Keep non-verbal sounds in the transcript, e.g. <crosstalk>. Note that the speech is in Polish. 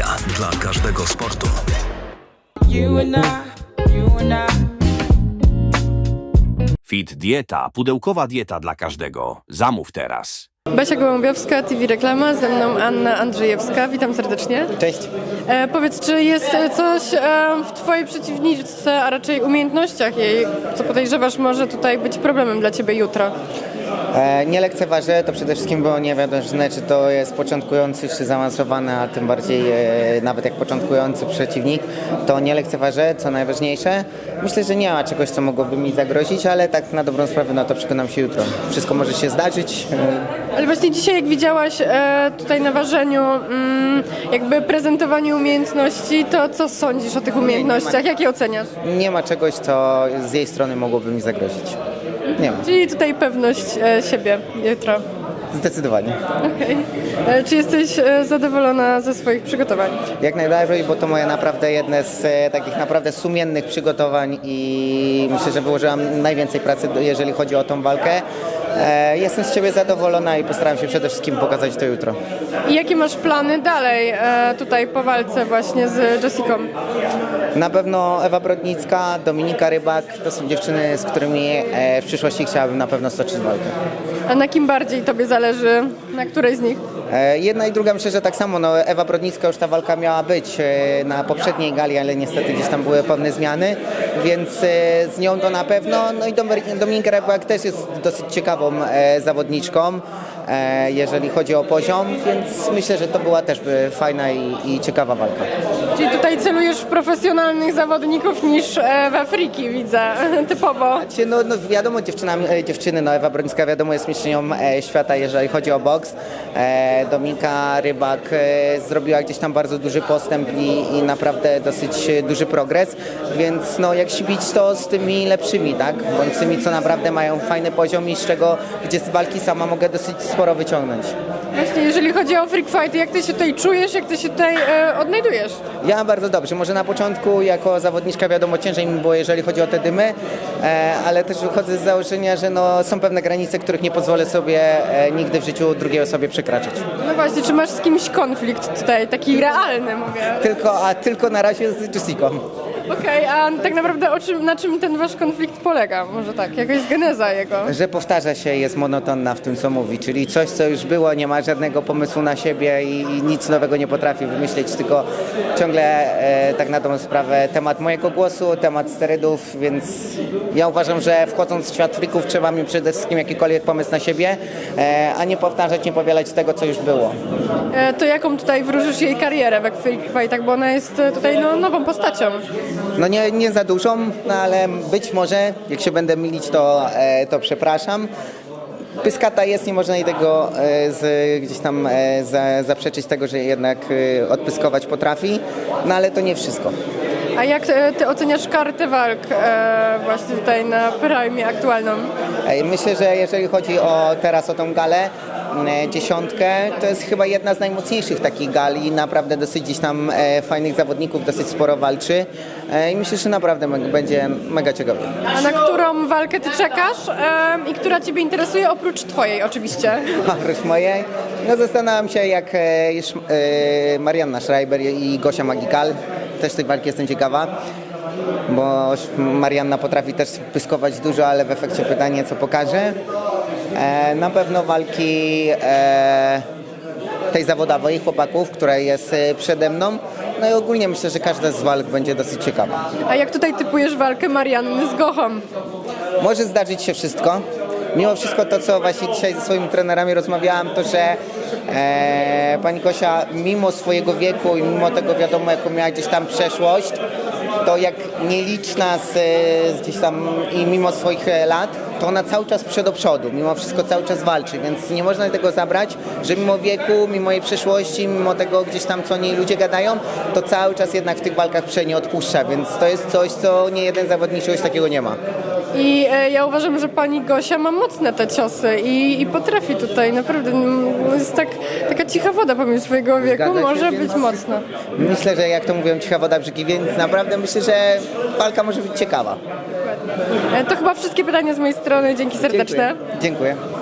Media dla każdego sportu. Fit Dieta, pudełkowa dieta dla każdego. Zamów teraz. Basia Gołębiowska, TV Reklama, ze mną Anna Andrzejewska. Witam serdecznie. Cześć. E, powiedz, czy jest e, coś e, w Twojej przeciwniczce, a raczej umiejętnościach jej, co podejrzewasz może tutaj być problemem dla Ciebie jutro? E, nie lekceważę, to przede wszystkim było niewiadome, czy to jest początkujący, czy zaawansowany, a tym bardziej e, nawet jak początkujący przeciwnik, to nie lekceważę, co najważniejsze. Myślę, że nie ma czegoś, co mogłoby mi zagrozić, ale tak na dobrą sprawę, no to przekonam się jutro. Wszystko może się zdarzyć. Ale właśnie dzisiaj, jak widziałaś e, tutaj na ważeniu, mm, jakby prezentowanie umiejętności, to co sądzisz o tych umiejętnościach? Jak je oceniasz? nie ma czegoś, co z jej strony mogłoby mi zagrozić. Nie ma. Czyli tutaj pewność e, siebie jutro. Zdecydowanie. Okej. E, Czy jesteś e, zadowolona ze swoich przygotowań? Jak najbardziej, bo to moje naprawdę jedne z e, takich naprawdę sumiennych przygotowań i myślę, że wyłożyłam najwięcej pracy, do- jeżeli chodzi o tą walkę. E, jestem z Ciebie zadowolona i postaram się przede wszystkim pokazać to jutro. I jakie masz plany dalej e, tutaj po walce właśnie z Jessicą? Na pewno Ewa Brodnicka, Dominika Rybak to są dziewczyny, z którymi e, w przyszłości chciałabym na pewno stoczyć walkę. A na kim bardziej Tobie zależy? Na której z nich? E, Jedna i druga myślę, że tak samo. No, Ewa Brodnicka już ta walka miała być e, na poprzedniej gali, ale niestety gdzieś tam były pewne zmiany, więc e, z nią to na pewno. No i Dom- Dominika Rybak też jest dosyć ciekawą zawodniczką, jeżeli chodzi o poziom, więc myślę, że to była też fajna i, i ciekawa walka. Czyli tutaj celujesz w profesjonalnych zawodników niż e, we friki, widzę, <laughs> typowo. Znaczy, No, no wiadomo, dziewczynami, e, dziewczyny, no Ewa Brońska wiadomo jest mistrzynią e, świata, jeżeli chodzi o boks. E, Dominika Rybak e, zrobiła gdzieś tam bardzo duży postęp i, i naprawdę dosyć e, duży progres, więc no jak się bić to z tymi lepszymi, tak? Bądź z tymi, co naprawdę mają fajny poziom i z czego, gdzie z walki sama mogę dosyć sporo wyciągnąć. Właśnie, jeżeli chodzi o freak fight, jak Ty się tutaj czujesz, jak Ty się tutaj e, odnajdujesz? Ja bardzo dobrze. Może na początku jako zawodniczka wiadomo ciężej mi było, jeżeli chodzi o te dymy, e, ale też wychodzę z założenia, że no, są pewne granice, których nie pozwolę sobie e, nigdy w życiu drugiej osobie przekraczać. No właśnie, czy masz z kimś konflikt tutaj, taki realny mówię? Tylko, a tylko na razie z Jessicą. Okej, a tak naprawdę o czym, na czym ten Wasz konflikt polega? Może tak, jaka jest geneza jego? Że powtarza się, jest monotonna w tym, co mówi, czyli coś, co już było, nie ma żadnego pomysłu na siebie i, i nic nowego nie potrafi wymyśleć, tylko ciągle e, tak na tą sprawę temat mojego głosu, temat sterydów, więc ja uważam, że wchodząc w świat frików trzeba mieć przede wszystkim jakikolwiek pomysł na siebie, e, a nie powtarzać, nie powielać tego, co już było. E, to jaką tutaj wróżysz jej karierę we freak fightach, bo ona jest e, tutaj no, nową postacią. No nie, nie za dużą, no ale być może, jak się będę mylić, to, e, to przepraszam. Pyskata jest, nie można jej tego e, z, gdzieś tam e, za, zaprzeczyć tego, że jednak odpyskować potrafi, no ale to nie wszystko. A jak e, Ty oceniasz kartę walk e, właśnie tutaj na Prime aktualną? Myślę, że jeżeli chodzi o teraz o tą galę, e, dziesiątkę, to jest chyba jedna z najmocniejszych takich gali, naprawdę dosyć gdzieś tam fajnych zawodników, dosyć sporo walczy i myślę, że naprawdę będzie mega ciekawie. A na którą walkę Ty czekasz i która Ciebie interesuje, oprócz Twojej oczywiście? <laughs> Oprócz mojej, no zastanawiam się jak Marianna Schreiber i Gosia Magikal. Też tej walki jestem ciekawa, bo Marianna potrafi też pyskować dużo, ale w efekcie pytanie co pokaże. E, na pewno walki e, tej zawodowej chłopaków, która jest e, przede mną. No i ogólnie myślę, że każda z walk będzie dosyć ciekawa. A jak tutaj typujesz walkę Marianny z Gochą? Może zdarzyć się wszystko. Mimo wszystko to, co właśnie dzisiaj ze swoimi trenerami rozmawiałam, to że e, pani Kosia mimo swojego wieku i mimo tego wiadomo, jaką miała gdzieś tam przeszłość, to jak nieliczna z, z gdzieś tam i mimo swoich e, lat, to ona cały czas przed do przodu, mimo wszystko cały czas walczy, więc nie można tego zabrać, że mimo wieku, mimo jej przeszłości, mimo tego gdzieś tam, co niej ludzie gadają, to cały czas jednak w tych walkach prze nie odpuszcza, więc to jest coś, co nie jeden zawodnik czegoś takiego nie ma. I e, ja uważam, że pani Gosia ma mocne te ciosy i, i potrafi tutaj naprawdę, mm, jest tak, taka cicha woda pomimo swojego wieku, Zgadza się, może więc- być mocna. Myślę, że jak to mówią, cicha woda brzegi, więc naprawdę myślę, że walka może być ciekawa. E, to chyba wszystkie pytania z mojej strony, dzięki serdeczne. Dziękuję. Dziękuję.